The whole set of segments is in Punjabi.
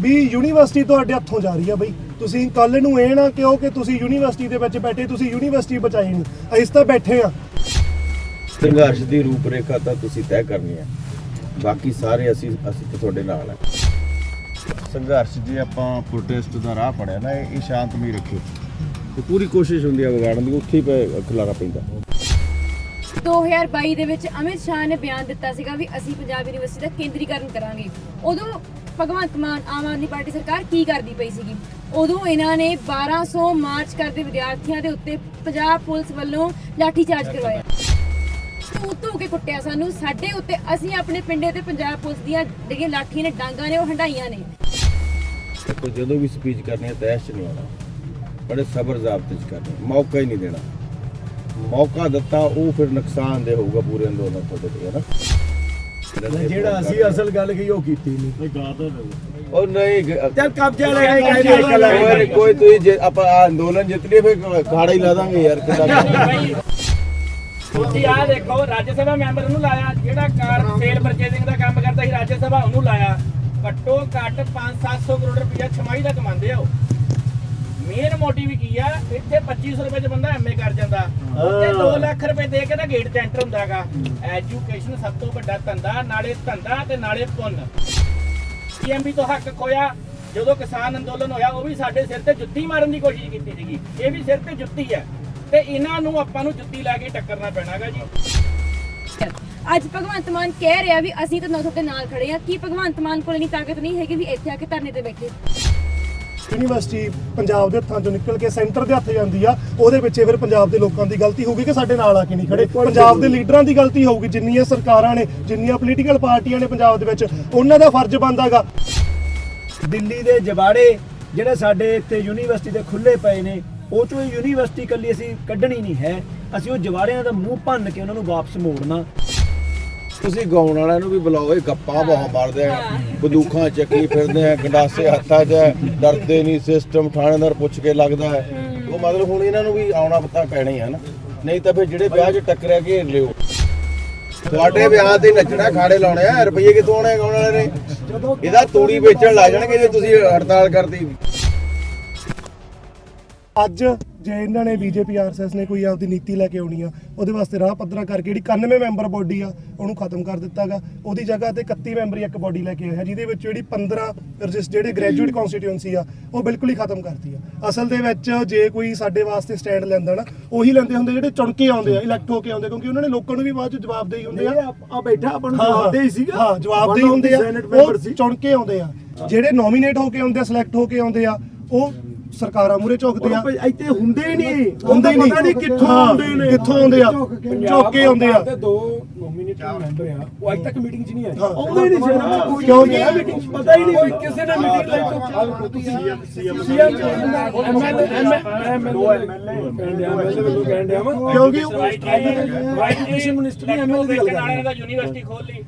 ਵੀ ਯੂਨੀਵਰਸਿਟੀ ਤੁਹਾਡੇ ਹੱਥੋਂ ਜਾ ਰਹੀ ਆ ਬਈ। ਤੁਸੀਂ ਕੱਲ ਨੂੰ ਇਹ ਨਾ ਕਿਹੋ ਕਿ ਤੁਸੀਂ ਯੂਨੀਵਰਸਿਟੀ ਦੇ ਵਿੱਚ ਬੈਠੇ ਤੁਸੀਂ ਯੂਨੀਵਰਸਿਟੀ ਬਚਾਈ ਨਹੀਂ ਅਸੀਂ ਤਾਂ ਬੈਠੇ ਆ। ਸੰਘਰਸ਼ ਦੀ ਰੂਪਰੇਖਾ ਤਾਂ ਤੁਸੀਂ ਤੈਅ ਕਰਨੀ ਹੈ ਬਾਕੀ ਸਾਰੇ ਅਸੀਂ ਅਸੀਂ ਤੁਹਾਡੇ ਨਾਲ ਹੈ ਸੰਘਰਸ਼ ਜੇ ਆਪਾਂ ਪ੍ਰੋਟੈਸਟ ਦਾ ਰਾਹ ਫੜਿਆ ਨਾ ਇਹ ਸ਼ਾਂਤਮਈ ਰੱਖਿਓ ਤੇ ਪੂਰੀ ਕੋਸ਼ਿਸ਼ ਹੁੰਦੀ ਹੈ ਵਿਗਾੜਨ ਦੀ ਉੱਥੇ ਹੀ ਪੈ- ਖਿਲਾਰਾ ਪੈਂਦਾ। 2022 ਦੇ ਵਿੱਚ ਅਮਿਤ ਸ਼ਾਹ ਨੇ ਬਿਆਨ ਦਿੱਤਾ ਸੀਗਾ ਵੀ ਅਸੀਂ ਪੰਜਾਬ ਯੂਨੀਵਰਸਿਟੀ ਦਾ ਕੇਂਦਰੀਕਰਨ ਕਰਾਂਗੇ। ਉਦੋਂ ਭਗਵੰਤ ਮਾਨ ਆਮ ਆਦਮੀ ਪਾਰਟੀ ਸਰਕਾਰ ਕੀ ਕਰਦੀ ਪਈ ਸੀਗੀ? ਉਦੋਂ ਇਹਨਾਂ ਨੇ 1200 ਮਾਰਚ ਕਰਦੇ ਵਿਦਿਆਰਥੀਆਂ ਦੇ ਉੱਤੇ ਪੰਜਾਬ ਪੁਲਿਸ ਵੱਲੋਂ ਲਾਠੀ ਚਾਰਜ ਕਰਵਾਇਆ। ਤੂੰ ਤੂੰ ਕੇ ਕੁੱਟਿਆ ਸਾਨੂੰ। ਸਾਡੇ ਉੱਤੇ ਅਸੀਂ ਆਪਣੇ ਪਿੰਡੇ ਤੇ ਪੰਜਾਬ ਪੁਲਿਸ ਦੀਆਂ ਜਿਹੜੀਆਂ ਲਾਠੀਆਂ ਨੇ ਡਾਂਗਾਂ ਨੇ ਉਹ ਹੰਡਾਈਆਂ ਨੇ। ਜਦੋਂ ਵੀ ਸਪੀਚ ਕਰਨੀ ਹੈ ਤੈਸ਼ 'ਚ ਨਹੀਂ ਆਉਣਾ। ਬੜੇ ਸਬਰ ਜ਼ਾਬਤੇ 'ਚ ਕਰਨੀ। ਮੌਕਾ ਹੀ ਨਹੀਂ ਦੇਣਾ। ਮੌਕਾ ਦਿੱਤਾ ਉਹ ਫਿਰ ਨੁਕਸਾਨ ਦੇ ਹੋਊਗਾ ਪੂਰੇ ਅੰਦੋਲਨ ਤੁਹਾਡੇ ਤੇ ਹੈ ਨਾ? ਜਿਹੜਾ ਅਸੀਂ ਅਸਲ ਗੱਲ ਕਹੀ ਉਹ ਕੀਤੀ ਨਹੀਂ। ਉਹ ਨਹੀਂ ਗ- ਚੱਲ ਕਬਜ਼ਾ ਲੈ ਕੇ ਕੋਈ- ਕਹਿੰਦੇ ਕੋਈ ਤੁਸੀਂ ਜੇ ਆਪਾਂ ਆਹ ਅੰਦੋਲਨ ਜਿੱਤ ਲਈਏ ਫਿਰ ਖਾੜਾ ਹੀ ਲਾ ਦਾਂਗੇ ਯਾਰ ਕਿਦਾਂ ਤੁਸੀਂ ਆਹ ਦੇਖੋ ਰਾਜ ਸਭਾ ਮੈਂਬਰ ਨੂੰ ਲਾਇਆ ਜਿਹੜਾ ਕਾਰ ਸੇਲ ਪਰਚੇਸਿੰਗ ਦਾ ਕੰਮ ਕਰਦਾ ਸੀ ਰਾਜ ਸਭਾ ਉਹਨੂੰ ਲਾਇਆ। ਘੱਟੋ ਘੱਟ 5-700 ਕਰੋੜ ਰੁਪਇਆ ਛਮਾਈ ਦਾ ਕਮਾਉਂਦੇ ਆ ਉਹ। ਮੇਨ ਮੋਟਿਵ ਕੀ ਆ? ਇੱਥੇ 2500 ਰੁਪਏ ਚ ਬੰਦਾ ਐਮਏ ਕਰ ਜਾਂਦਾ। ਉੱਥੇ 2 ਲੱਖ ਰੁਪਏ ਦੇ ਕੇ ਤਾਂ ਗੇਟ ਤੇ ਐਂਟਰ ਹੁੰਦਾਗਾ ਐਜੂਕੇਸ਼ਨ ਸਭ ਤੋਂ ਵੱਡਾ ਧੰਦਾ ਨਾਲੇ ਧੰਦਾ ਤੇ ਨਾਲੇ ਪੁੰਨ। ਪੀਐਮਬੀ ਤੋਂ ਹੱਕ ਖੋਇਆ। ਜਦੋਂ ਕਿਸਾਨ ਅੰਦੋਲਨ ਹੋਇਆ ਉਹ ਵੀ ਸਾਡੇ ਸਿਰ ਤੇ ਜੁੱਤੀ ਮਾਰਨ ਦੀ ਕੋਸ਼ਿਸ਼ ਕੀਤੀ ਸੀਗੀ। ਇਹ ਵੀ ਸਿਰ ਤੇ ਜੁੱਤੀ ਹੈ। ਤੇ ਇਹਨਾਂ ਨੂੰ ਆਪਾਂ ਨੂੰ ਜੁੱਤੀ ਲਾ ਕੇ ਟੱਕਰਨਾ ਪੈਣਾਗਾ ਜੀ। ਅੱਜ ਭਗਵੰਤ ਮਾਨ ਕਹਿ ਰਿਹਾ ਵੀ ਅਸੀਂ ਤਾਂ ਨਾ ਤੁਹਾਡੇ ਨਾਲ ਖੜੇ ਆ ਕੀ ਭਗਵੰਤ ਮਾਨ ਕੋਲ ਇੰਨੀ ਤਾਕਤ ਨਹੀਂ ਹੈਗੀ ਵੀ ਇੱਥੇ ਆ ਕੇ ਧਰਨੇ ਤੇ ਬੈਠੇ? ਯੂਨੀਵਰਸਿਟੀ ਪੰਜਾਬ ਦੇ ਹੱਥਾਂ ਚੋਂ ਨਿਕਲ ਕੇ ਸੈਂਟਰ ਦੇ ਹੱਥ ਜਾਂਦੀ ਆ ਉਹਦੇ ਪਿੱਛੇ ਫਿਰ ਪੰਜਾਬ ਦੇ ਲੋਕਾਂ ਦੀ ਗਲਤੀ ਹੋਊਗੀ ਕਿ ਸਾਡੇ ਨਾਲ ਆ ਕੇ ਨਹੀਂ ਖੜੇ? ਪੰਜਾਬ ਦੇ ਲੀਡਰਾਂ ਦੀ ਗਲਤੀ ਹੋਊਗੀ ਜਿੰਨੀਆਂ ਸਰਕਾਰਾਂ ਨੇ ਜਿੰਨੀਆਂ ਪੋਲੀਟੀਕਲ ਪਾਰਟੀਆਂ ਨੇ ਪੰਜਾਬ ਦੇ ਵਿੱਚ ਉਹਨਾਂ ਦਾ ਫਰਜ਼ ਬਣਦਾਗਾ। ਦਿੱਲੀ ਦੇ ਜਬਾੜੇ ਜਿਹੜੇ ਸਾਡੇ ਇੱਥੇ ਯੂਨੀਵਰਸਿਟੀ ਦੇ ਖੁੱਲੇ ਪਏ ਨੇ ਉਹ ਚੋਂ ਯੂਨੀਵਰਸਿਟੀ ਕੱਲੀ ਅਸੀਂ ਕੱਢਣੀ ਨਹੀਂ ਹੈ। ਅਸੀਂ ਉਹ ਜਵਾੜਿਆਂ ਦਾ ਮੂੰਹ ਭੰਨ ਕੇ ਉਹਨਾਂ ਨੂੰ ਵਾਪਸ ਮੋੜਨਾ। ਤੁਸੀਂ ਗਾਉਣ ਵਾਲਿਆਂ ਨੂੰ ਵੀ ਬੁਲਾਓ ਇਹ ਗੱਪਾਂ ਬਹੁਤ ਮਾਰਦੇ ਆ। ਬੰਦੂਕਾਂ ਚੱਕੀ ਫਿਰਦੇ ਆ ਗੰਡਾਸੇ ਹੱਥਾਂ 'ਚ ਹੈ, ਡਰਦੇ ਨਹੀਂ ਸਿਸਟਮ ਥਾਣੇਦਾਰ ਪੁੱਛ ਕੇ ਲੱਗਦਾ ਹੈ ਉਹ ਮਤਲਬ ਹੁਣ ਇਹਨਾਂ ਨੂੰ ਵੀ ਆਉਣਾ ਪਤਾ ਪੈਣਾ ਹੀ ਹੈ ਨਾ। ਨਹੀਂ ਤਾਂ ਫਿਰ ਜਿਹੜੇ ਵਿਆਹ 'ਚ ਟੱਕਰਿਆ ਘੇਰ ਲਿਓ? ਤੁਹਾਡੇ ਵਿਆਹ ਤੇ ਨੱਚਣਾ ਖਾੜੇ ਲਾਉਣੇ ਆ ਰੁਪਈਏ ਕਿੱਥੋਂ ਆਉਣੇ ਗਾਉਣ ਵਾਲੇ ਨੇ? ਇਹਦਾ ਤੂੜੀ ਵੇਚਣ ਲੱਗ ਜਾਣਗੇ ਜੇ ਤੁਸੀਂ ਹੜਤਾਲ ਕਰਦੀ ਅੱਜ ਜੇ ਇਹਨਾਂ ਨੇ ਬੀਜੇਪੀ ਆਰਐਸਐਸ ਨੇ ਕੋਈ ਆਪਦੀ ਨੀਤੀ ਲੈ ਕੇ ਆਉਣੀ ਆ ਉਹਦੇ ਵਾਸਤੇ ਰਾਹ ਪੱਧਰਾ ਕਰਕੇ ਜਿਹੜੀ 91 ਮੈਂਬਰ ਬੋਡੀ ਆ ਉਹਨੂੰ ਖਤਮ ਕਰ ਦਿੱਤਾਗਾ ਉਹਦੀ ਜਗ੍ਹਾ ਤੇ 31 ਮੈਂਬਰੀ ਇੱਕ ਬੋਡੀ ਲੈ ਕੇ ਆਇਆ ਜਿਹਦੇ ਵਿੱਚ ਜਿਹੜੀ 15 ਰਜਿਸ ਜਿਹੜੇ ਗ੍ਰੈਜੂਏਟ ਕਨਸਟੀਟਿਊਐਂਸੀ ਆ ਉਹ ਬਿਲਕੁਲ ਹੀ ਖਤਮ ਕਰਤੀ ਆ। ਅਸਲ ਦੇ ਵਿੱਚ ਜੇ ਕੋਈ ਸਾਡੇ ਵਾਸਤੇ ਸਟੈਂਡ ਲੈਂਦਾ ਨਾ ਉਹੀ ਲੈਂਦੇ ਹੁੰਦੇ ਜਿਹੜੇ ਚੁਣ ਕੇ ਆਉਂਦੇ ਆ ਇਲੈਕਟ ਹੋ ਕੇ ਆਉਂਦੇ ਕਿਉਂਕਿ ਉਹਨਾਂ ਨੇ ਲੋਕਾਂ ਨੂੰ ਵੀ ਬਾਅਦ ਚ ਜਵਾਬ ਦੇਈ ਹੁੰਦੇ ਆ। ਆ ਬੈਠਾ ਆਪਾਂ ਨੂੰ ਹਾਂ, ਜਵਾਬ ਦੇ ਹੀ ਸੀਗਾ। ਹਾਂ ਜਵਾਬ ਦੇ One of ਹੁੰਦੇ ਆ ਉਹ ਚੁਣ ਕੇ ਆਉਂਦੇ ਆ। ਜਿਹੜੇ ਨੋਮੀਨੇਟ ਹੋ ਕੇ ਆਉਂਦੇ ਆ ਸਿਲੈਕਟ ਹੋ ਕੇ ਆਉਂਦੇ ਆ ਉਹ ਸਰਕਾਰਾਂ ਮੂਰੇ ਝੁਕਦੇ ਆ ਇੱਥੇ ਹੁੰਦੇ ਨਹੀਂ ਹੁੰਦੇ ਹੀ ਪਤਾ ਨਹੀਂ ਕਿੱਥੋਂ ਆਉਂਦੇ ਨੇ ਕਿੱਥੋਂ ਆਉਂਦੇ ਆ ਝੁੱਕ ਕੇ ਆਉਂਦੇ ਆ ਦੇ ਦੋ ਨੋਮੀਨੇਟਡ ਮੈਂਬਰ ਆ ਉਹ ਅੱਜ ਤੱਕ ਮੀਟਿੰਗ 'ਚ ਨਹੀਂ ਆਏ ਹਾਂ। ਆਉਂਦੇ ਹੀ ਨਹੀਂ ਸੀ ਕਿਉਂ ਜੀ? ਮੀਟਿੰਗ ਪਤਾ ਹੀ ਨਹੀਂ ਕੋਈ ਕਿਸੇ ਨੇ ਮੀਟਿੰਗ ਲਈ ਤੋਂ ਤੁਸੀਂ ਸੀਐਮ ਸੀਐਮ ਐਮਐਲਏ ਐਮਐਲਏ ਦੋ ਐਮਐਲਏ ਵੱਲੋਂ ਕਹਿੰਦੇ ਆ ਕਿਉਂਕਿ ਵਾਈਟ ਐਜੂਕੇਸ਼ਨ ਮਿਨਿਸਟਰ ਨੇ ਐਮਐਲਏ ਦੀ ਗੱਲ ਕਰ ਨਾਲੇ ਦਾ ਯੂਨੀਵਰਸਿਟੀ ਖੋਲ ਲਈ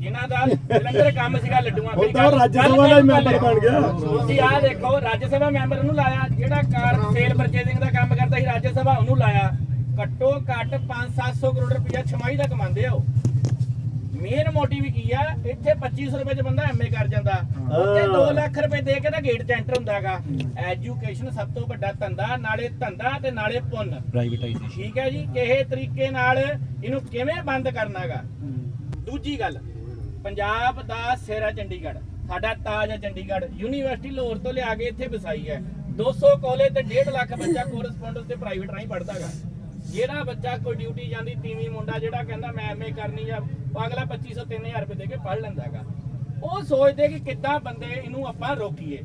ਜਿਨ੍ਹਾਂ ਦਾ ਲੰਗਰ ਕੰਮ ਸੀਗਾ ਲੱਡੂਆਂ ਤਾਂ ਉਹ ਰਾਜ ਸਭਾ ਦਾ ਹੀ ਮੈਂਬਰ ਬਣ ਗਿਆ। ਤੁਸੀਂ ਆਹ ਦੇਖੋ ਰਾਜ ਸਭਾ ਮੈਂਬਰ ਨੂੰ ਲਾਇਆ ਜਿਹੜਾ ਕਾਰ ਸੇਲ ਪਰਚੇਸਿੰਗ ਦਾ ਕੰਮ ਕਰਦਾ ਸੀ ਰਾਜ ਸਭਾ ਉਹਨੂੰ ਲਾਇਆ। ਘੱਟੋ ਘੱਟ 5-700 ਕਰੋੜ ਰੁਪਇਆ ਛਮਾਈ ਦਾ ਕਮਾਉਂਦੇ ਆ ਉਹ। ਮੇਨ ਮੋਟਿਵ ਕੀ ਆ? ਇੱਥੇ 2500 ਰੁਪਏ ਚ ਬੰਦਾ ਐਮਏ ਕਰ ਜਾਂਦਾ। ਉੱਥੇ 2 ਲੱਖ ਰੁਪਏ ਦੇ ਕੇ ਤਾਂ ਗੇਟ ਤੇ ਐਂਟਰ ਹੁੰਦਾਗਾ ਐਜੂਕੇਸ਼ਨ ਸਭ ਤੋਂ ਵੱਡਾ ਧੰਦਾ ਨਾਲੇ ਧੰਦਾ ਤੇ ਨਾਲੇ ਪੁੰਨ। ਪ੍ਰਾਈਵੇਟਾਈਜ਼ੇਸ਼ਨ ਠੀਕ ਹੈ ਜੀ? ਕਿਸੇ ਤਰੀਕੇ ਨਾਲ ਇਹਨੂੰ ਕਿਵੇਂ ਬੰਦ ਕਰਨਾਗਾ ਦੂਜੀ ਗੱਲ ਪੰਜਾਬ ਦਾ ਸਿਰ ਹੈ ਚੰਡੀਗੜ੍ਹ ਸਾਡਾ ਤਾਜ ਹੈ ਚੰਡੀਗੜ੍ਹ। ਯੂਨੀਵਰਸਿਟੀ ਲਾਹੌਰ ਤੋਂ ਲਿਆ ਕੇ ਇੱਥੇ ਵਸਾਈ ਹੈ। 200 ਕਾਲਜ ਤੇ 1.5 ਲੱਖ ਬੱਚਾ ਕੋਰਸਪੋਂਡੈਂਸ ਤੇ ਪ੍ਰਾਈਵੇਟ ਰਾਹੀਂ ਪੜ੍ਹਦਾਗਾ ਜਿਹੜਾ ਬੱਚਾ ਕੋਈ ਡਿਊਟੀ ਜਾਂਦੀ ਤੀਵੀਂ ਮੁੰਡਾ ਜਿਹੜਾ ਕਹਿੰਦਾ ਮੈਂ ਐਮਏ ਕਰਨੀ ਆ ਉਹ ਅਗਲਾ 2500 3000 ਰੁਪਏ ਦੇ ਕੇ ਪੜ੍ਹ ਲੈਂਦਾਗਾ ਉਹ ਸੋਚਦੇ ਕਿ ਕਿੱਦਾਂ ਬੰਦੇ ਇਹਨੂੰ ਆਪਾਂ ਰੋਕੀਏ।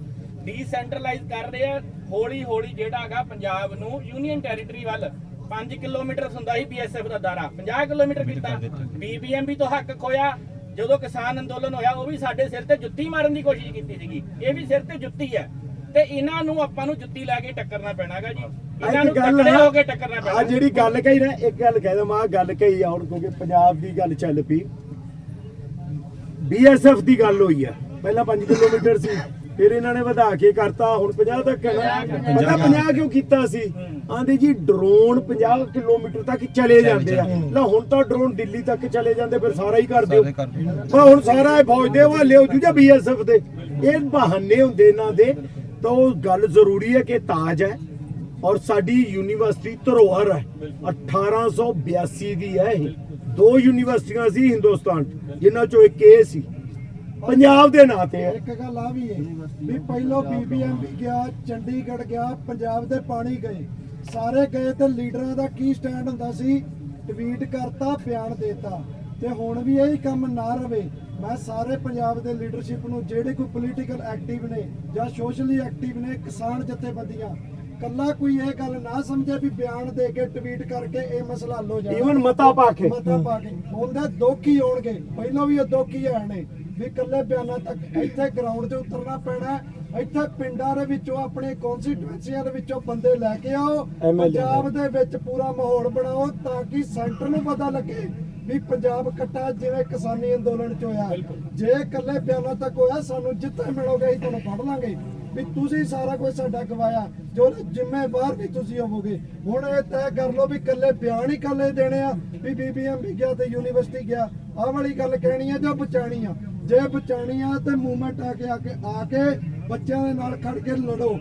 ਡੀਸੈਂਟਰਲਾਈਜ਼ ਕਰ ਰਹੇ ਆ ਹੌਲੀ ਹੌਲੀ ਜਿਹੜਾ ਹੈਗਾ ਪੰਜਾਬ ਨੂੰ ਯੂਨੀਅਨ ਟੈਰੀਟਰੀ ਵੱਲ 5 ਕਿਲੋਮੀਟਰ ਹੁੰਦਾ ਸੀ ਬੀਐਸਐਫ ਦਾ ਦਾਰਾ 50 ਕਿਲੋਮੀਟਰ ਕੀਤਾ। ਬੀਬੀਐਮਬੀ ਤੋਂ ਹੱਕ ਖੋਇਆ। ਜਦੋਂ ਕਿਸਾਨ ਅੰਦੋਲਨ ਹੋਇਆ ਉਹ ਵੀ ਸਾਡੇ ਸਿਰ ਤੇ ਜੁੱਤੀ ਮਾਰਨ ਦੀ ਕੋਸ਼ਿਸ਼ ਕੀਤੀ ਸੀਗੀ। ਇਹ ਵੀ ਸਿਰ ਤੇ ਜੁੱਤੀ ਹੈ। ਤੇ ਇਹਨਾਂ ਨੂੰ ਆਪਾਂ ਨੂੰ ਜੁੱਤੀ ਲਾ ਕੇ ਟੱਕਰਨਾ ਪੈਣਾਗਾ ਜੀ। ਇਹਨਾਂ ਨੂੰ ਤਕੜੇ ਹੋ ਕੇ ਟੱਕਰਨਾ ਆ ਪੈਣਾ ਜਿਹੜੀ ਗੱਲ ਕਹੀ ਨਾ ਇੱਕ ਗੱਲ ਕਹਿ ਆਹ ਗੱਲ ਕਹੀ ਆ ਹੁਣ ਕਿਉਂਕਿ ਪੰਜਾਬ ਦੀ ਗੱਲ ਚੱਲ ਪਈ। ਬੀਐਸਐਫ ਦੀ ਗੱਲ ਹੋਈ ਆ। ਪਹਿਲਾਂ 5 ਕਿਲੋਮੀਟਰ ਸੀ। ਫਿਰ ਇਹਨਾਂ ਨੇ ਵਧਾ ਕੇ ਕਰਤਾ ਹੁਣ 50 ਤੱਕ ਪਤਾ 50 ਕਿਉਂ ਕੀਤਾ ਸੀ? ਆਂਦੇ ਜੀ ਡਰੋਨ 50 ਕਿਲੋਮੀਟਰ ਤੱਕ ਚਲੇ ਜਾਂਦੇ ਆ। ਲੈ ਹੁਣ ਤਾਂ ਡਰੋਨ ਦਿੱਲੀ ਤੱਕ ਚਲੇ ਜਾਂਦੇ ਫਿਰ ਸਾਰਾ ਹੀ ਕਰ ਦਿਓ। ਪਰ ਹੁਣ ਸਾਰਾ ਇਹ ਫੌਜ ਦੇ ਹਵਾਲੇ ਹੋ ਜੂ ਜਾਂ ਬੀਐਸਐਫ ਦੇ? ਇਹ ਬਹਾਨੇ ਹੁੰਦੇ ਇਹਨਾਂ ਦੇ। ਤਾਂ ਉਹ ਗੱਲ ਜ਼ਰੂਰੀ ਹੈ ਕਿ ਤਾਜ ਹੈ ਔਰ ਸਾਡੀ ਯੂਨੀਵਰਸਿਟੀ ਧਰੋਹਰ ਹੈ। 1882 ਦੀ ਹੈ ਇਹ। ਦੋ ਯੂਨੀਵਰਸਿਟੀਆਂ ਸੀ ਹਿੰਦੁਸਤਾਨ ਜਿਨ੍ਹਾਂ ਚੋਂ ਇੱਕ ਇਹ ਸੀ। ਪੰਜਾਬ ਦੇ ਨਾਂ ਤੇ ਹੈ ਇੱਕ ਗੱਲ ਆ ਵੀ ਹੈ ਵੀ ਪਹਿਲਾਂ ਬੀਬੀਐਮਬੀ ਗਿਆ ਚੰਡੀਗੜ੍ਹ ਗਿਆ ਪੰਜਾਬ ਦੇ ਪਾਣੀ ਗਏ। ਸਾਰੇ ਗਏ ਤੇ ਲੀਡਰਾਂ ਦਾ ਕੀ ਸਟੈਂਡ ਹੁੰਦਾ ਸੀ? ਟਵੀਟ ਕਰਤਾ ਬਿਆਨ ਦੇਤਾ। ਤੇ ਹੁਣ ਵੀ ਇਹੀ ਕੰਮ ਨਾ ਰਵੇ। ਮੈਂ ਸਾਰੇ ਪੰਜਾਬ ਦੇ ਲੀਡਰਸ਼ਿਪ ਨੂੰ ਜਿਹੜੇ ਕੋਈ ਪੋਲੀਟੀਕਲ ਐਕਟਿਵ ਨੇ ਜਾਂ ਸੋਸ਼ਲੀ ਐਕਟਿਵ ਨੇ ਕਿਸਾਨ ਜਥੇਬੰਦੀਆਂ ਕੱਲਾ ਕੋਈ ਇਹ ਗੱਲ ਨਾ ਸਮਝੇ ਵੀ ਬਿਆਨ ਦੇ ਕੇ ਟਵੀਟ ਕਰਕੇ ਇਹ ਮਸਲਾ ਹੱਲ ਹੋ ਜਾਣਾ। Even ਮਤਾ ਪਾ ਕੇ। ਮਤਾ ਪਾ ਕੇ। ਉਹਦੇ ਦੋਖੀ ਹੋਣਗੇ। ਪਹਿਲਾਂ ਵੀ ਇਹ ਦੋਖੀ ਹੈ ਨੇ। ਵੀ ਕੱਲੇ ਬਿਆਨਾਂ ਤੱਕ ਇੱਥੇ ਗਰਾਊਂਡ ਤੇ ਉਤਰਨਾ ਪੈਣਾ ਹੈ। ਇੱਥੇ ਪਿੰਡਾਂ ਦੇ ਵਿੱਚੋਂ ਆਪਣੇ ਕਨਸਟੀਟੂਐਂਸੀਆਂ ਦੇ ਵਿੱਚੋਂ ਬੰਦੇ ਲੈ ਕੇ ਆਓ ਪੰਜਾਬ ਦੇ ਵਿੱਚ ਪੂਰਾ ਮਾਹੌਲ ਬਣਾਓ ਤਾਂ ਕਿ ਸੈਂਟਰ ਨੂੰ ਪਤਾ ਲੱਗੇ ਵੀ ਪੰਜਾਬ ਇਕੱਠਾ ਜਿਵੇਂ ਕਿਸਾਨੀ ਅੰਦੋਲਨ ਚ ਹੋਇਆ। ਜੇ ਇਕੱਲੇ ਬਿਆਨਾਂ ਤੱਕ ਹੋਇਆ ਸਾਨੂੰ ਜਿੱਥੇ ਮਿਲੋਗੇ ਅਸੀਂ ਤੁਹਾਨੂੰ ਫੜ ਲਾਂਗੇ। ਵੀ ਤੁਸੀਂ ਸਾਰਾ ਕੁਝ ਸਾਡਾ ਗਵਾਇਆ ਜੋ ਜ਼ਿੰਮੇਵਾਰ ਵੀ ਤੁਸੀਂ ਹੋਵੋਗੇ। ਹੁਣ ਇਹ ਤੈਅ ਕਰ ਲਓ ਵੀ ਇਕੱਲੇ ਬਿਆਨ ਹੀ ਇਕੱਲੇ ਦੇਣੇ ਆ ਵੀ ਬੀਬੀਐਮ ਵੀ ਗਿਆ ਤੇ ਯੂਨੀਵਰਸਿਟੀ ਗਿਆ। ਆਹ ਵਾਲੀ ਗੱਲ ਕਹਿਣੀ ਆ ਜਾਂ ਬਚਾਣੀ ਆ? ਜੇ ਬਚਾਣੀ ਆ ਤੇ ਮੂਵਮੈਂਟ ਆ ਕੇ ਆ ਕੇ ਆ ਕੇ ਬੱਚਿਆਂ ਦੇ ਨਾਲ ਖੜ ਕੇ ਲੜੋ।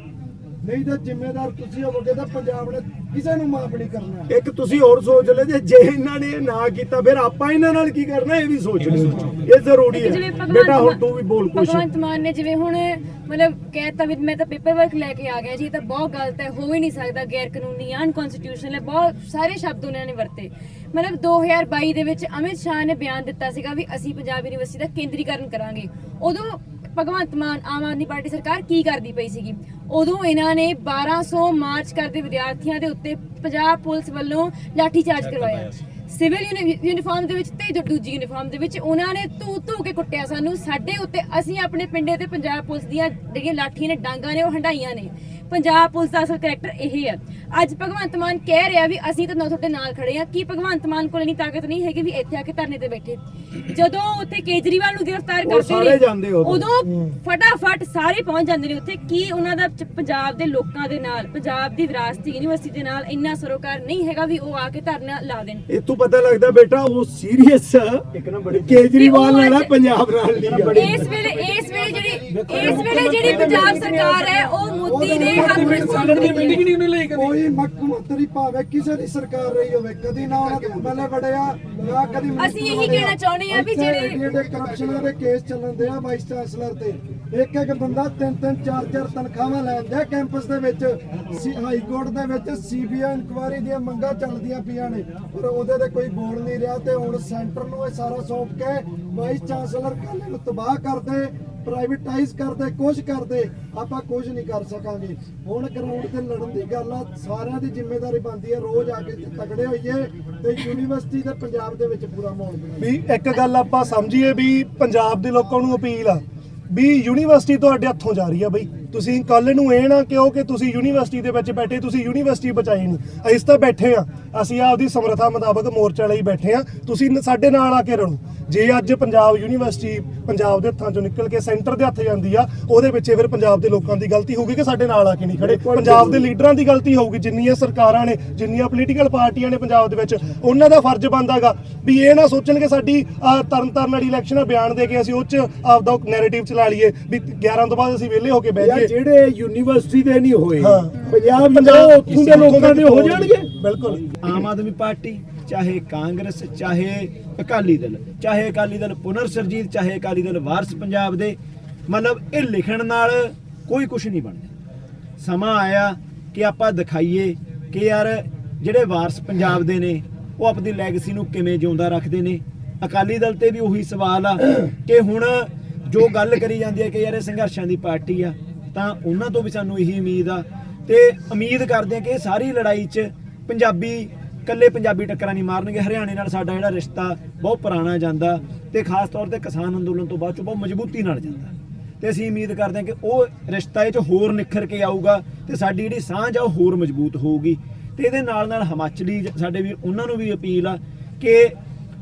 ਨਹੀਂ ਤਾਂ ਜ਼ਿੰਮੇਦਾਰ ਤੁਸੀਂ ਹੋਵੋਗੇ ਤਾਂ ਪੰਜਾਬ ਨੇ ਕਿਸੇ ਨੂੰ ਮਾਫ ਨਹੀਂ ਕਰਨਾ। ਇੱਕ ਤੁਸੀਂ ਹੋਰ ਸੋਚ ਲਓ ਜੇ ਜੇ ਇਹਨਾਂ ਨੇ ਇਹ ਨਾ ਕੀਤਾ ਫਿਰ ਆਪਾਂ ਇਹਨਾਂ ਨਾਲ ਕੀ ਕਰਨਾ ਇਹ ਵੀ ਸੋਚ ਲਿਓ। ਇਹ ਜ਼ਰੂਰੀ ਜਿਵੇਂ ਹੈ। ਭਗਵੰਤ ਬੇਟਾ ਹੁਣ ਮਾਨ- ਤੂੰ ਵੀ ਬੋਲ ਕੁਛ। ਭਗਵੰਤ ਮਾਨ ਨੇ ਜਿਵੇਂ ਹੁਣ ਮਤਲਬ ਕਹਿਤਾ ਵੀ ਮੈਂ ਤਾਂ ਪੇਪਰ ਵਰਕ ਲੈ ਕੇ ਆ ਗਿਆ ਜੀ ਇਹ ਤਾਂ ਬਹੁਤ ਗਲਤ ਹੈ ਹੋ ਹੀ ਨਹੀਂ ਸਕਦਾ ਗੈਰ ਕਾਨੂੰਨੀ ਅਨਕਨਸਟੀਟਿਊਸ਼ਨਲ ਹੈ ਬਹੁਤ ਸਾਰੇ ਸ਼ਬਦ ਉਹਨਾਂ ਨੇ ਵਰਤੇ। ਮਤਲਬ 2022 ਦੇ ਵਿੱਚ ਅਮਿਤ ਸ਼ਾਹ ਨੇ ਬਿਆਨ ਦਿੱਤਾ ਸੀਗਾ ਵੀ ਅਸੀਂ ਪੰਜਾਬ ਯੂਨੀਵਰਸਿਟੀ ਦਾ ਕੇਂਦਰੀਕਰਨ ਕਰਾਂਗੇ। ਉਦੋਂ ਭਗਵੰਤ ਮਾਨ ਆਮ ਆਦਮੀ ਪਾਰਟੀ ਸਰਕਾਰ ਕੀ ਕਰਦੀ ਪਈ ਸੀਗੀ? ਉਦੋਂ ਇਹਨਾਂ ਨੇ 1200 ਮਾਰਚ ਕਰਦੇ ਵਿਦਿਆਰਥੀਆਂ ਦੇ ਉੱਤੇ ਪੰਜਾਬ ਪੁਲਿਸ ਵੱਲੋਂ ਲਾਠੀ ਚਾਰਜ ਕਰਵਾਇਆ। ਸਿਵਲ ਯੂਨੀ- ਯੂਨੀਫਾਰਮ ਦੇ ਵਿੱਚ ਤੇ ਦੂਜੀ ਯੂਨੀਫਾਰਮ ਦੇ ਵਿੱਚ ਉਹਨਾਂ ਨੇ ਧੂ ਧੂ ਕੇ ਕੁੱਟਿਆ ਸਾਨੂੰ। ਸਾਡੇ ਉੱਤੇ ਅਸੀਂ ਆਪਣੇ ਪਿੰਡੇ ਤੇ ਪੰਜਾਬ ਪੁਲਿਸ ਦੀਆਂ ਜਿਹੜੀਆਂ ਲਾਠੀਆਂ ਨੇ ਡਾਂਗਾ ਨੇ ਉਹ ਹੰਡਾਈਆਂ ਨੇ। ਪੰਜਾਬ ਪੁਲਿਸ ਦਾ ਅਸਲ ਕੈਰੈਕਟਰ ਇਹ ਹੈ। ਅੱਜ ਭਗਵੰਤ ਮਾਨ ਕਹਿ ਰਿਹਾ ਵੀ ਅਸੀਂ ਤਾਂ ਨਾ ਤੁਹਾਡੇ ਨਾਲ ਖੜੇ ਆ ਕੀ ਭਗਵੰਤ ਮਾਨ ਕੋਲ ਨਹੀਂ ਤਾਕਤ ਨਹੀਂ ਹੈਗੀ ਵੀ ਇੱਥੇ ਆ ਕੇ ਧਰਨੇ ਤੇ ਬੈਠੇ? ਜਦੋਂ ਉੱਥੇ ਕੇਜਰੀਵਾਲ ਨੂੰ ਗ੍ਰਿਫਤਾਰ ਕਰਦੇ ਜਾਂਦੇ ਉਦੋਂ। ਫਟਾਫਟ ਸਾਰੇ ਪਹੁੰਚ ਜਾਂਦੇ ਨੇ ਉੱਥੇ। ਕੀ ਉਹਨਾਂ ਦਾ ਪੰਜਾਬ ਦੇ ਲੋਕਾਂ ਦੇ ਨਾਲ ਪੰਜਾਬ ਦੀ ਵਿਰਾਸਤੀ ਯੂਨੀਵਰਸਿਟੀ ਦੇ ਨਾਲ ਇੰਨਾ ਸਰੋਕਾਰ ਨਹੀਂ ਹੈਗਾ ਵੀ ਉਹ ਆ ਕੇ ਧਰਨਾ ਲਾ ਦੇਣ? ਇਹ ਤੋਂ ਪਤਾ ਲੱਗਦਾ ਬੇਟਾ ਉਹ ਸੀਰੀਅਸ ਇੱਕ ਨਾ ਬੜੀ ਕੇਜਰੀਵਾਲ ਨਾਲ ਹੈ ਪੰਜਾਬ ਨਾਲ ਨਹੀਂ ਇਸ ਵੇਲੇ ਇਸ ਵੇਲੇ ਜਿਹੜੀ ਇਸ ਵੇਲੇ ਜਿਹੜੀ ਪੰਜਾਬ ਸਰਕਾਰ ਹੈ ਉਹ ਮੋਦੀ ਦੇ ਹੱਥ ਵਿੱਚ ਸਾਡਨ ਦੀ ਮੀਟਿੰਗ ਨਹੀਂ ਉਹਨੇ ਲਈ ਕੋਈ ਮੁੱਖ ਮੰਤਰੀ ਭਾਵੇਂ ਕਿਸੇ ਦੀ ਸਰਕਾਰ ਰਹੀ ਹੋਵੇ ਕਦੀ ਨਾ ਉਹਨਾਂ ਦੇ ਐਮਐਲਏ ਵੜਿਆ ਨਾ ਕਦੀ minister ਅਸੀਂ ਇਹੀ ਵੜਿਆ। ਕਹਿਣਾ ਚਾਹੁੰਦੇ ਹਾਂ ਵੀ ਇੱਥੇ ਜਿਹੜੇ- ਏਡੇ ਏਡੇ ਕਰਪਸ਼ਨਾਂ ਦੇ ਕੇਸ ਚੱਲਣ ਦੇ ਆ ਵਾਈਸ ਚਾਂਸਲਰ ਤੇ। ਇੱਕ ਇੱਕ ਬੰਦਾ ਤਿੰਨ ਤਿੰਨ ਚਾਰ ਚਾਰ ਤਨਖਾਹਾਂ ਲੈਂਦਾ ਕੈਂਪਸ ਦੇ ਵਿੱਚ। ਹਾਈ ਕੋਰਟ ਦੇ ਵਿੱਚ ਸੀਬੀਆਈ ਇਨਕੁਆਇਰੀ ਦੀਆਂ ਮੰਗਾਂ ਚੱਲਦੀਆਂ ਪਈਆਂ ਨੇ। ਪਰ ਉਹਦੇ ਤੇ ਕੋਈ ਬੋਲ ਨਹੀਂ ਰਿਹਾ ਤੇ ਹੁਣ ਸੈਂਟਰ ਨੂੰ ਇਹ ਸਾਰਾ ਸੌਂਪ ਕੇ ਵਾਈਸ ਚਾਂਸਲਰ ਕਾਲੇ ਨੂੰ ਤਬਾਹ ਕਰਦੇ ਪ੍ਰਾਈਵੇਟਾਈਜ਼ ਕਰਦੇ ਕੁਝ ਕਰਦੇ, ਆਪਾਂ ਕੁਝ ਨਹੀਂ ਕਰ ਸਕਾਂਗੇ। ਹੁਣ ਗਰਾਊਂਡ ਤੇ ਲੜਨ ਦੀ ਗੱਲ ਆ, ਸਾਰਿਆਂ ਦੀ ਜ਼ਿੰਮੇਵਾਰੀ ਬਣਦੀ ਹੈ ਰੋਜ਼ ਆ ਕੇ ਤਕੜੇ ਹੋਈਏ ਤੇ ਯੂਨੀਵਰਸਿਟੀ ਤੇ ਪੰਜਾਬ ਦੇ ਵਿੱਚ ਪੂਰਾ ਮਾਹੌਲ ਬਣਾਈਏ। ਵੀ ਇੱਕ ਗੱਲ ਆਪਾਂ ਸਮਝੀਏ ਵੀ ਪੰਜਾਬ ਦੇ ਲੋਕਾਂ ਨੂੰ ਅਪੀਲ ਆ, ਵੀ ਯੂਨੀਵਰਸਿਟੀ ਤੁਹਾਡੇ ਹੱਥੋਂ ਜਾ ਰਹੀ ਆ ਬਈ। ਤੁਸੀਂ ਕੱਲ ਨੂੰ ਇਹ ਨਾ ਕਿਹੋ ਕਿ ਤੁਸੀਂ ਯੂਨੀਵਰਸਿਟੀ ਦੇ ਵਿੱਚ ਬੈਠੇ ਤੁਸੀਂ ਯੂਨੀਵਰਸਿਟੀ ਬਚਾਈ ਨਹੀਂ ਅਸੀਂ ਤਾਂ ਬੈਠੇ ਆ ਅਸੀਂ ਆਪਦੀ ਸਮਰੱਥਾ ਮੁਤਾਬਕ ਮੋਰਚਾ ਲਈ ਬੈਠੇ ਆ ਤੁਸੀਂ ਸਾਡੇ ਨਾਲ ਆ ਕੇ ਰਲੋ ਜੇ ਅੱਜ ਪੰਜਾਬ ਯੂਨੀਵਰਸਿਟੀ ਪੰਜਾਬ ਦੇ ਹੱਥਾਂ ਚੋਂ ਨਿਕਲ ਕੇ ਸੈਂਟਰ ਦੇ ਹੱਥ ਜਾਂਦੀ ਆ ਉਹਦੇ ਪਿੱਛੇ ਫਿਰ ਪੰਜਾਬ ਦੇ ਲੋਕਾਂ ਦੀ ਗਲਤੀ ਹੋਊਗੀ ਕਿ ਸਾਡੇ ਨਾਲ ਆ ਕੇ ਨਹੀਂ ਖੜੇ? ਪੰਜਾਬ ਦੇ ਲੀਡਰਾਂ ਦੀ ਗਲਤੀ ਹੋਊਗੀ। ਜਿੰਨੀਆਂ ਸਰਕਾਰਾਂ ਨੇ ਜਿੰਨੀਆਂ ਪੋਲੀਟੀਕਲ ਪਾਰਟੀਆਂ ਨੇ ਪੰਜਾਬ ਦੇ ਵਿੱਚ ਉਹਨਾਂ ਦਾ ਫਰਜ਼ ਬਣਦਾਗਾ ਵੀ ਇਹ ਨਾ ਸੋਚਣ ਕਿ ਸਾਡੀ ਆਹ, ਤਰਨ ਤਾਰਨ ਵਾਲੀ ਇਲੈਕਸ਼ਨ ਬਿਆਨ ਦੇ ਕੇ ਅਸੀਂ ਉਹ ਚ ਆਪਦਾ ਨੈਰੇਟਿਵ ਚਲਾ ਲਈਏ ਵੀ 11 ਤੋਂ ਬਾਅਦ ਅਸੀਂ ਵਿਹਲੇ ਹੋ ਕੇ ਬਹਿ ਜਾਈਏ। ਜਿਹੜੇ ਯੂਨੀਵਰਸਿਟੀ ਦੇ ਨਹੀਂ ਹੋਏ ਹਾਂ। ਪੰਜਾਬ ਪੰਜਾਬ ਉੱਥੋਂ ਦੇ ਲੋਕਾਂ ਦੇ ਹੋ ਜਾਣਗੇ? ਬਿਲਕੁਲ। ਆਮ ਆਦਮੀ ਪਾਰਟੀ ਚਾਹੇ ਕਾਂਗਰਸ ਚਾਹੇ ਅਕਾਲੀ ਦਲ ਚਾਹੇ ਅਕਾਲੀ ਦਲ ਪੁਨਰ ਸਰਜੀਤ ਚਾਹੇ ਅਕਾਲੀ ਦਲ ਵਾਰਸ ਪੰਜਾਬ ਦੇ ਮਤਲਬ ਇਹ ਲਿਖਣ ਨਾਲ ਕੋਈ ਕੁਝ ਨਹੀਂ ਬਣਦਾ। ਸਮਾਂ ਆਇਆ ਕਿ ਆਪਾਂ ਦਿਖਾਈਏ ਕਿ ਯਾਰ ਜਿਹੜੇ ਵਾਰਸ ਪੰਜਾਬ ਦੇ ਨੇ ਉਹ ਆਪਣੀ ਲੈਗੇਸੀ ਨੂੰ ਕਿਵੇਂ ਜਿਉਂਦਾ ਰੱਖਦੇ ਨੇ। ਅਕਾਲੀ ਦਲ ਤੇ ਵੀ ਉਹੀ ਸਵਾਲ ਆ ਕਿ ਹੁਣ ਜੋ ਗੱਲ ਕਰੀ ਜਾਂਦੀ ਹੈ ਕਿ ਯਾਰ ਇਹ ਸੰਘਰਸ਼ਾਂ ਦੀ ਪਾਰਟੀ ਆ ਤਾਂ ਉਹਨਾਂ ਤੋਂ ਵੀ ਸਾਨੂੰ ਇਹੀ ਉਮੀਦ ਆ। ਤੇ ਉਮੀਦ ਕਰਦੇ ਆ ਕਿ ਇਹ ਸਾਰੀ ਲੜਾਈ 'ਚ ਪੰਜਾਬੀ ਕੱਲੇ ਪੰਜਾਬੀ ਟੱਕਰਾਂ ਨਹੀਂ ਮਾਰਨਗੇ। ਹਰਿਆਣੇ ਨਾਲ ਸਾਡਾ ਜਿਹੜਾ ਰਿਸ਼ਤਾ ਬਹੁਤ ਪੁਰਾਣਾ ਜਾਂਦਾ ਤੇ ਖਾਸ ਤੌਰ ਤੇ ਕਿਸਾਨ ਅੰਦੋਲਨ ਤੋਂ ਬਾਅਦ 'ਚ ਬਹੁਤ ਮਜ਼ਬੂਤੀ ਨਾਲ ਜਾਂਦਾ। ਤੇ ਅਸੀਂ ਉਮੀਦ ਕਰਦੇ ਹਾਂ ਕਿ ਉਹ ਰਿਸ਼ਤਾ ਇਹ 'ਚ ਹੋਰ ਨਿਖਰ ਕੇ ਆਊਗਾ ਤੇ ਸਾਡੀ ਜਿਹੜੀ ਸਾਂਝ ਆ ਉਹ ਹੋਰ ਮਜ਼ਬੂਤ ਹੋਊਗੀ। ਤੇ ਇਹਦੇ ਨਾਲ ਨਾਲ ਹਿਮਾਚਲੀ ਸਾਡੇ ਵੀ ਉਹਨਾਂ ਨੂੰ ਵੀ ਅਪੀਲ ਆ ਕਿ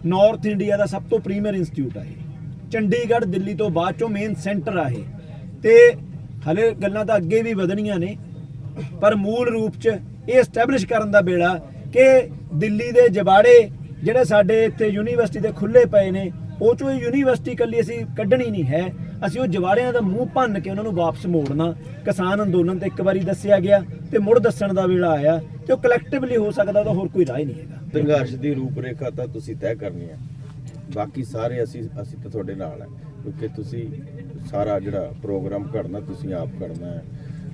ਨਾਰਥ ਇੰਡੀਆ ਦਾ ਸਭ ਤੋਂ ਪ੍ਰੀਮੀਅਰ ਇੰਸਟੀਚਿਊਟ ਆ ਇਹ। ਚੰਡੀਗੜ੍ਹ, ਦਿੱਲੀ ਤੋਂ ਬਾਅਦ ਚੋਂ ਮੇਨ ਸੈਂਟਰ ਆ ਇਹ। ਤੇ ਹਲੇ ਗੱਲਾਂ ਤਾਂ ਅੱਗੇ ਵੀ ਵਧਣੀਆਂ ਨੇ, ਪਰ ਮੂਲ ਰੂਪ 'ਚ ਇਹ ਐਸਟੈਬਲਿਸ਼ ਕਰਨ ਦਾ ਵੇਲਾ ਕਿ ਦਿੱਲੀ ਦੇ ਜਬਾੜੇ ਜਿਹੜੇ ਸਾਡੇ ਇੱਥੇ ਯੂਨੀਵਰਸਿਟੀ ਦੇ ਖੁੱਲੇ ਪਏ ਨੇ, ਉਹ ਚੋਂ ਯੂਨੀਵਰਸਿਟੀ ਕੱਲੀ ਅਸੀਂ ਕੱਢਣੀ ਨਹੀਂ ਹੈ। ਅਸੀਂ ਉਹ ਜਵਾੜਿਆਂ ਦਾ ਮੂੰਹ ਭੰਨ ਕੇ ਉਹਨਾਂ ਨੂੰ ਵਾਪਸ ਮੋੜਨਾ। ਕਿਸਾਨ ਅੰਦੋਲਨ ਤੇ ਇੱਕ ਵਾਰੀ ਦੱਸਿਆ ਗਿਆ ਤੇ ਮੁੜ ਦੱਸਣ ਦਾ ਵੇਲਾ ਆਇਆ ਤੇ ਉਹ ਕਲੈਕਟਿਵਲੀ ਹੋ ਸਕਦਾ ਉਹਦਾ ਹੋਰ ਕੋਈ ਰਾਹ ਹੀ ਨਹੀਂ ਹੈਗਾ। ਸੰਘਰਸ਼ ਦੀ ਰੂਪਰੇਖਾ ਤਾਂ ਤੁਸੀਂ ਤੈਅ ਕਰਨੀ ਹੈ। ਬਾਕੀ ਸਾਰੇ ਅਸੀਂ ਅਸੀਂ ਤਾਂ ਤੁਹਾਡੇ ਨਾਲ ਹੈ। ਕਿਉਂਕਿ ਤੁਸੀਂ ਸਾਰਾ ਜਿਹੜਾ ਪ੍ਰੋਗਰਾਮ ਘੜਨਾ ਤੁਸੀਂ ਆਪ ਕਰਨਾ ਹੈ।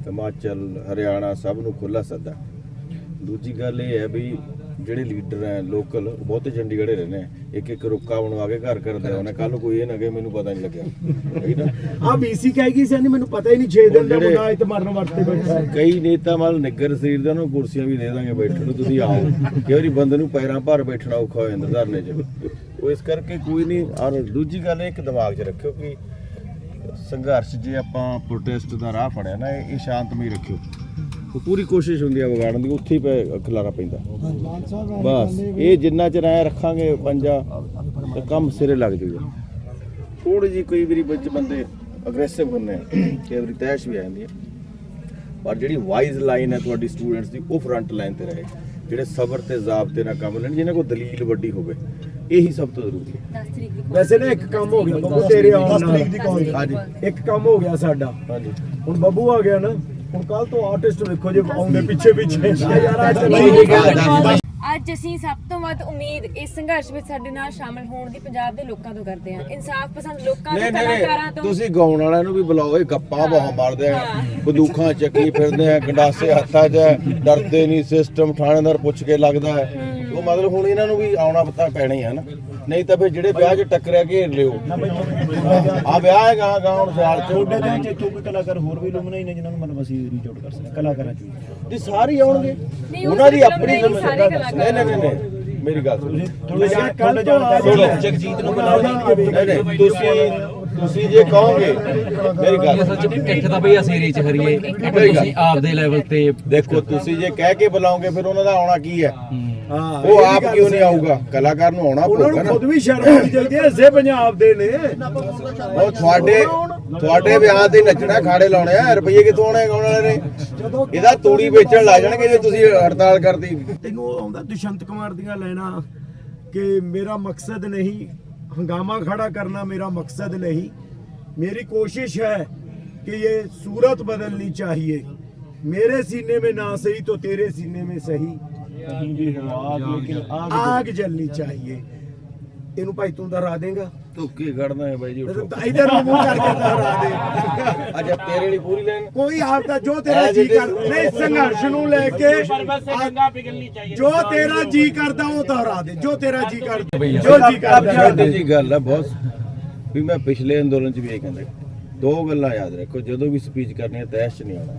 ਹਿਮਾਚਲ ਹਰਿਆਣਾ ਸਭ ਨੂੰ ਖੁੱਲਾ ਸੱਦਾ। ਦੂਜੀ ਗੱਲ ਇਹ ਹੈ ਵੀ ਜਿਹੜੇ ਲੀਡਰ ਹੈ ਲੋਕਲ ਬਹੁਤੇ ਚੰਡੀਗੜ੍ਹੇ ਰਹਿੰਦੇ ਇੱਕ ਇੱਕ ਰੁੱਕਾ ਬਣਵਾ ਕੇ ਘਰ ਕਰਦੇ ਉਹਨੇ ਕੱਲ ਕੋਈ ਇਹ ਨਾ ਕਿ ਮੈਨੂੰ ਪਤਾ ਨਹੀਂ ਲੱਗਿਆ। ਨਾ? ਆ ਬੀਸੀ ਕਹੇਗੀ ਸੀ ਮੈਨੂੰ ਪਤਾ ਹੀ ਨਹੀਂ 6 ਦਿਨ ਦਾ ਮੁੰਡਾ ਇੱਥੇ ਮਰਨ ਵਰਤੇ ਬੈਠਾ ਕਈ ਨੇਤਾ ਮਲ ਨਿੱਗਰ ਸਰੀਰ ਦਾ ਨੂੰ ਕੁਰਸੀਆਂ ਵੀ ਦੇ ਦਾਂਗੇ ਬੈਠਣ ਨੂੰ ਤੁਸੀਂ ਆਓ। ਕਈ ਵਾਰੀ ਬੰਦੇ ਨੂੰ ਪੈਰਾਂ ਭਾਰ ਬੈਠਣਾ ਔਖਾ ਹੋ ਜਾਂਦਾ ਧਰਨੇ 'ਚ। ਉਹ ਇਸ ਕਰਕੇ ਕੋਈ ਨਹੀਂ ਔਰ ਦੂਜੀ ਗੱਲ ਇਹ ਇੱਕ ਦਿਮਾਗ 'ਚ ਰੱਖਿਓ ਕਿ ਸੰਘਰਸ਼ ਜੇ ਆਪਾਂ ਪ੍ਰੋਟੈਸਟ ਦਾ ਰਾਹ ਫੜਿਆ ਨਾ ਇਹ ਇਹ ਸ਼ਾਂਤਮਈ ਰੱਖਿਓ। ਉਹ ਪੂਰੀ ਕੋਸ਼ਿਸ਼ ਹੁੰਦੀ ਆ ਵਿਗਾੜਨ ਦੀ ਉੱਥੇ ਹੀ ਖਲਾਰਾ ਪੈਂਦਾ। ਬਸ ਇਹ ਜਿੰਨਾ ਚਿਰ ਐ ਰੱਖਾਂਗੇ ਪੰਜਾ ਤੇ ਕੰਮ ਸਿਰੇ ਲੱਗ ਜਾਊਗਾ। ਥੋੜੀ ਜੀ ਕੋਈ ਵਾਰੀ ਵਿੱਚ ਬੰਦੇ ਅਗਰੈਸਿਵ ਹੁੰਦੇ ਆ ਕਈ ਵਾਰੀ ਤੈਸ਼ ਵੀ ਆ ਜਾਂਦੀ ਹੈ ਪਰ ਜਿਹੜੀ ਵਾਈਜ਼ ਲਾਈਨ ਹੈ ਤੁਹਾਡੀ ਸਟੂਡੈਂਟਸ ਦੀ ਉਹ ਫਰੰਟ ਲਾਈਨ ਤੇ ਰਹੇ। ਜਿਹੜੇ ਸਬਰ ਤੇ ਜ਼ਾਬਤੇ ਨਾਲ ਕੰਮ ਲੈਣ ਜਿਨ੍ਹਾਂ ਕੋਲ ਦਲੀਲ ਵੱਡੀ ਹੋਵੇ ਇਹੀ ਸਭ ਤੋਂ ਜ਼ਰੂਰੀ ਹੈ। 10 ਤਰੀਕ ਦੀ ਵੈਸੇ ਨਾ ਇੱਕ ਕੰਮ ਹੋ ਗਿਆ ਬੱਬੂ ਤੇਰੇ ਆਉਣ 10 ਤਰੀਕ ਦੀ ਨਾਲ call ਹਾਂਜੀ ਇੱਕ ਕੰਮ ਹੋ ਗਿਆ ਸਾਡਾ। ਹਾਂਜੀ। ਹੁਣ ਬੱਬੂ ਆ ਗਿਆ ਨਾ ਹੁਣ ਕੱਲ ਤੋਂ ਆਰਟਿਸਟ ਵੇਖੋ ਜੇ ਆਉਂਦੇ ਪਿੱਛੇ ਪਿੱਛੇ। ਯਾਰ ਅੱਜ ਅੱਜ ਅਸੀਂ ਸਭ ਤੋਂ ਵੱਧ ਉਮੀਦ ਇਸ ਸੰਘਰਸ਼ ਵਿੱਚ ਸਾਡੇ ਨਾਲ ਸ਼ਾਮਲ ਹੋਣ ਦੀ ਪੰਜਾਬ ਦੇ ਲੋਕਾਂ ਤੋਂ ਕਰਦੇ ਹਾਂ। ਇਨਸਾਫ ਪਸੰਦ ਲੋਕਾਂ ਦੇ ਨਹੀਂ ਕਲਾਕਾਰਾਂ ਨਹੀਂ ਤੋਂ ਤੁਸੀਂ ਗਾਉਣ ਵਾਲਿਆਂ ਨੂੰ ਵੀ ਬੁਲਾਓ ਇਹ ਗੱਪਾਂ ਬਹੁਤ ਮਾਰਦੇ ਆ। ਬੰਦੂਕਾਂ ਚੱਕੀ ਫਿਰਦੇ ਆ ਗੰਡਾਸੇ ਹੱਥਾਂ 'ਚ ਡਰਦੇ ਨਹੀਂ ਸਿਸਟਮ ਥਾਣੇਦਾਰ ਪੁੱਛ ਕੇ ਲੱਗਦਾ ਹੈ। ਉਹ ਮਤਲਬ ਹੁਣ ਇਹਨਾਂ ਨੂੰ ਵੀ ਆਉਣਾ ਪਤਾ ਪੈਣਾ ਹੀ ਹੈ ਨਾ। ਨਹੀਂ ਤਾਂ ਫਿਰ ਜਿਹੜੇ ਵਿਆਹ 'ਚ ਟੱਕਰਿਆ ਘੇਰ ਲਿਓ। ਆ ਵਿਆਹ ਹੈ ਗਾਂ ਗਾਂ ਹੁਣ ਸਿਆਲ 'ਚ। ਤੁਹਾਡੇ ਦੇ ਵਿੱਚ ਕੋਈ ਕਲਾਕਾਰ ਹੋਰ ਵੀ ਲੁਮਨੇ ਨੇ ਜਿਨ੍ਹਾਂ ਨੂੰ ਮਤਲਬ ਅਸੀਂ ਰੀਚ ਆਊਟ ਕਰ ਸਕਦੇ ਕਲਾਕਾਰਾਂ ਚੋਂ। ਜੀ ਸਾਰੇ ਆਉਣਗੇ। ਨਹੀਂ, ਉਹ ਉਹਨਾਂ ਦੀ ਸਿਰਫ ਆਪਣੀ ਨਹੀਂ, ਸਾਰੇ ਨਹੀਂ ਨਹੀਂ, ਨਹੀਂ। ਮੇਰੀ ਗੱਲ ਸੁਣੋ। ਸੁਣੋ। ਜਗਜੀਤ ਨੂੰ ਬੁਲਾਓ ਨਹੀਂ ਨਹੀਂ ਤੁਸੀਂ ਤੁਸੀਂ ਜੇ ਕਹੋਗੇ ਮੇਰੀ ਗੱਲ ਅਸਲ ਚ ਇੱਕ ਤਾਂ ਬਈ ਅਸੀਂ ਰੀਚ ਇੱਕ ਤੁਸੀਂ ਆਪਦੇ ਲੈਵਲ ਤੇ ਦੇਖੋ ਤੁਸੀਂ ਜੇ ਕਹਿ ਕੇ ਬੁਲਾਓਗੇ ਫਿਰ ਉਹਨਾਂ ਦਾ ਆਉਣਾ ਕੀ ਹੈ? ਹਾਂ ਉਹ ਆਪ ਕਿਉਂ ਨਹੀਂ ਆਊਗਾ? ਕਲਾਕਾਰ ਨੂੰ ਆਉਣਾ ਪਊਗਾ ਨੂੰ ਨਾ। ਖੁਦ ਵੀ ਸ਼ਰਮ ਆਉਣੀ ਚਾਹੀਦੀ ਹੈ ਇਸੇ ਪੰਜਾਬ ਦੇ ਨੇ। ਉਹ ਤੁਹਾਡੇ ਤੁਹਾਡੇ ਵਿਆਹ ਤੇ ਨੱਚਣਾ ਖਾੜੇ ਲਾਉਣੇ ਆ ਰੁਪਈਏ ਕਿੱਥੋਂ ਆਉਣੇ ਗਾਉਣ ਵਾਲੇ ਨੇ? ਇਹਦਾ ਤੂੜੀ ਵੇਚਣ ਲਾ ਜਾਣਗੇ ਜੇ ਤੁਸੀਂ ਹੜਤਾਲ ਕਰਦੀ ਤੈਨੂੰ ਆਉਂਦਾ ਦੁਸ਼ੰਤ ਕੁਮਾਰ ਦੀਆਂ ਲੈਣਾ ਕਿ ਮੇਰਾ ਮਕਸਦ ਨਹੀਂ ਹੰਗਾਮਾ ਖੜਾ ਕਰਨਾ ਮੇਰਾ ਮਕਸਦ ਨਹੀਂ। ਮੇਰੀ ਕੋਸ਼ਿਸ਼ ਹੈ कि ये सूरत बदलनी चाहिए मेरे सीने में ना सही तो तेरे सीने में सही आग जलनी चाहिए इन भाई तू डरा देगा ਧੁੱਕੀ ਕੱਢਦਾ ਹੈ ਬਾਈ ਜੀ ਉਠੋ। ਇਧਰ ਨੂੰ ਮੂੰਹ ਕਰਕੇ ਦੁਹਰਾ ਦੇ। ਅੱਛਾ ਤੇਰੇ ਲਈ ਪੂਰੀ ਲੈਣ। ਕੋਈ ਆਪ ਦਾ ਜੋ ਤੇਰਾ ਜੀ ਕਰ ਨਹੀਂ ਸੰਘਰਸ਼ ਨੂੰ ਲੈ ਕੇ ਜੋ ਤੇਰਾ ਜੀ ਕਰਦਾ ਉਹ ਦੁਹਰਾ ਦੇ। ਜੋ ਤੇਰਾ ਜੀ ਕਰਦਾ ਜੋ ਜੀ ਕਰਦਾ। ਜੀ ਗੱਲ ਆ ਬਹੁਤ ਵੀ ਮੈਂ ਪਿਛਲੇ ਅੰਦੋਲਨ 'ਚ ਵੀ ਇਹ ਕਹਿੰਦਾ। ਦੋ ਗੱਲਾਂ ਯਾਦ ਰੱਖੋ ਜਦੋਂ ਵੀ ਸਪੀਚ ਕਰਨੀ ਹੈ ਤੈਸ਼ ਨਹੀਂ ਆਉਣਾ।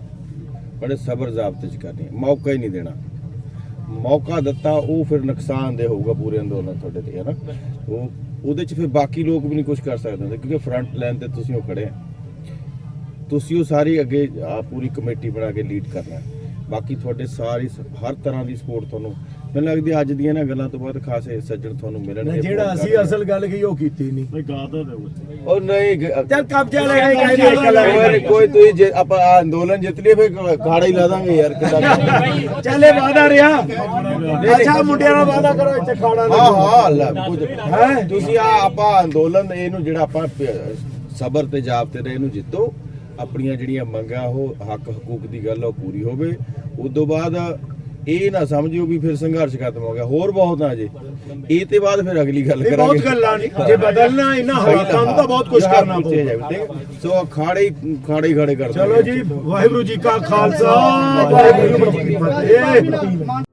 ਬੜੇ ਸਬਰ ਜ਼ਾਬਤੇ 'ਚ ਕਰਨੀ ਹੈ। ਮੌਕਾ ਹੀ ਨਹੀਂ ਦੇਣਾ। ਮੌਕਾ ਦਿੱਤਾ ਉਹ ਫਿਰ ਨੁਕਸਾਨ ਦੇ ਹੋਊਗਾ ਪੂਰੇ ਅੰਦੋਲਨ ਤੁਹਾਡੇ ਤੇ ਹੈ ਨਾ? ਉਹ ਉਹਦੇ 'ਚ ਫਿਰ ਬਾਕੀ ਲੋਕ ਵੀ ਨਹੀਂ ਕੁਝ ਕਰ ਸਕਦੇ ਹੁੰਦੇ, ਕਿਉਂਕਿ ਫਰੰਟ ਲਾਈਨ ਤੇ ਤੁਸੀਂ ਉਹ ਖੜੇ ਆ। ਤੁਸੀਂ ਉਹ ਸਾਰੀ ਅੱਗੇ ਆ ਪੂਰੀ ਕਮੇਟੀ ਬਣਾ ਕੇ ਲੀਡ ਕਰਨਾ। ਬਾਕੀ ਤੁਹਾਡੇ ਸਾਰੀ ਹਰ ਤਰ੍ਹਾਂ ਦੀ ਸਪੋਰਟ ਤੁਹਾਨੂੰ ਮੈਨੂੰ ਲੱਗਦੀ ਅੱਜ ਦੀਆਂ ਇਹਨਾਂ ਗੱਲਾਂ ਤੋਂ ਬਾਅਦ ਖਾਸੇ ਸੱਜਣ ਤੁਹਾਨੂੰ ਮਿਲਣਗੇ ਜਿਹੜਾ ਅਸੀਂ। ਅਸਲ ਗੱਲ ਕਹੀ ਉਹ ਕੀਤੀ ਨਹੀਂ। ਉਹ ਨਹੀਂ ਚੱਲ ਕਬਜ਼ਾ ਲੈ ਕੇ ਗਏ ਕੋਈ ਨਹੀਂ, ਕੋਈ ਤੁਸੀਂ ਜੇ ਆਪਾਂ ਅੰਦੋਲਨ ਜਿੱਤ ਲਈਏ ਫਿਰ ਖਾੜਾ ਹੀ ਲਾ ਦਾਂਗੇ ਯਾਰ ਕਿਦਾਂ ਚੱਲੇ ਵਾਦਾ ਰਿਹਾ। ਅੱਛਾ ਮੁੰਡਿਆਂ ਨਾਲ ਵਾਦਾ ਕਰੋ ਇੱਥੇ ਖਾਣਾ ਹਾਂ ਹਾਂ ਲੈ ਕੁਝ ਹੈਂ? ਤੁਸੀਂ ਆ ਆਪਾਂ ਅੰਦੋਲਨ ਇਹਨੂੰ ਜਿਹੜਾ ਆਪਾਂ ਸਬਰ ਤੇ ਜਾਬ ਤੇ ਰਹੇ ਇਹਨੂੰ ਜਿੱਤੋ। ਆਪਣੀਆਂ ਜਿਹੜੀਆਂ ਮੰਗਾਂ ਉਹ ਹੱਕ ਹਕੂਕ ਦੀ ਗੱਲ ਉਹ ਪੂਰੀ ਹੋਵੇ। ਉਸ ਤੋਂ ਬਾਅਦ ਇਹ ਨਾ ਸਮਝਿਓ ਵੀ ਫਿਰ ਸੰਘਰਸ਼ ਖਤਮ ਹੋ ਗਿਆ। ਹੋਰ ਬਹੁਤ ਆ ਜੇ। ਇਹ ਤੇ ਬਾਅਦ ਫਿਰ ਅਗਲੀ ਗੱਲ ਕਰਾਂਗੇ ਬਹੁਤ ਗੱਲਾਂ ਨੇ। ਜੇ ਬਦਲਣਾ ਇਹਨਾਂ ਹਾਲਾਤਾਂ ਨੂੰ ਤਾਂ ਬਹੁਤ ਕੁਝ ਕਰਨਾ ਪਊਗਾ? ਸੋ ਖਾੜੇ ਹੀ ਖਾੜੇ ਹੀ ਖੜੇ ਕਰ ਚਲੋ ਜੀ ਵਾਹਿਗੁਰੂ ਜੀ ਕਾ ਖਾਲਸਾ। ਵਾਹਿਗੁਰੂ ਜੀ ਕੀ ਫਤਿਹ।